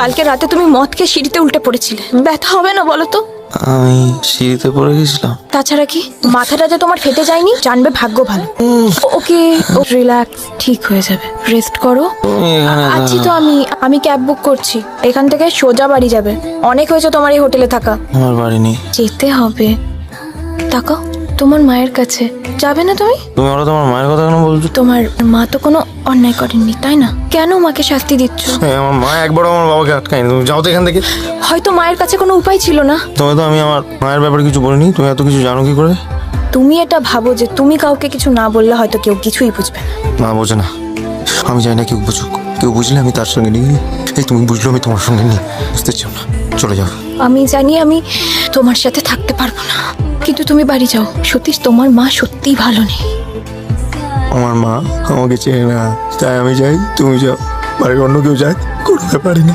কালকে রাতে তুমি মদ খেয়ে সিঁড়িতে উল্টে পড়েছিলে। ব্যথা হবে না বলো তো? আমি সিঁড়িতে পড়ে গেছিলাম। তাছাড়া কি? মাথাটা যে তোমার ফেটে যায়নি জানবে ভাগ্য ভালো। ওকে রিল্যাক্স ঠিক হয়ে যাবে। রেস্ট করো। আছি তো আমি আমি ক্যাব বুক করছি। এখান থেকে সোজা বাড়ি যাবে। অনেক হয়েছে তোমার এই হোটেলে থাকা। আমার বাড়ি নেই। যেতে হবে। তাকাও। তোমার মায়ের কাছে যাবে না তুমি? তুমি ওরা তোমার মায়ের কথা কেন বলছো? তোমার মা তো কোনো অন্যায় করেননি তাই না? কেন মাকে শাস্তি দিচ্ছ? আমার মা একবার আমার বাবাকে আটকায়নি। তুমি যাও তো এখান থেকে। হয়তো মায়ের কাছে কোনো উপায় ছিল না। তোমায় তো আমি আমার মায়ের ব্যাপারে কিছু বলিনি। তুমি এত কিছু জানো কি করে? তুমি এটা ভাবো যে তুমি কাউকে কিছু না বললে হয়তো কেউ কিছুই বুঝবে না। মা বোঝে না। আমি জানি না কেউ বুঝুক। কেউ বুঝলে আমি তার সঙ্গে নিই এই তুমি বুঝলো আমি তোমার সঙ্গে নিই বুঝতে চাও না। চলে যাও। আমি জানি আমি তোমার সাথে থাকতে পারব না। কিন্তু তুমি বাড়ি যাও। সতীশ তোমার মা সত্যিই ভালো নেই। আমার মা আমাকে চেনে না। তাই আমি যাই তুমি যাও। বাড়ির অন্য কেউ যায় করতে পারি না।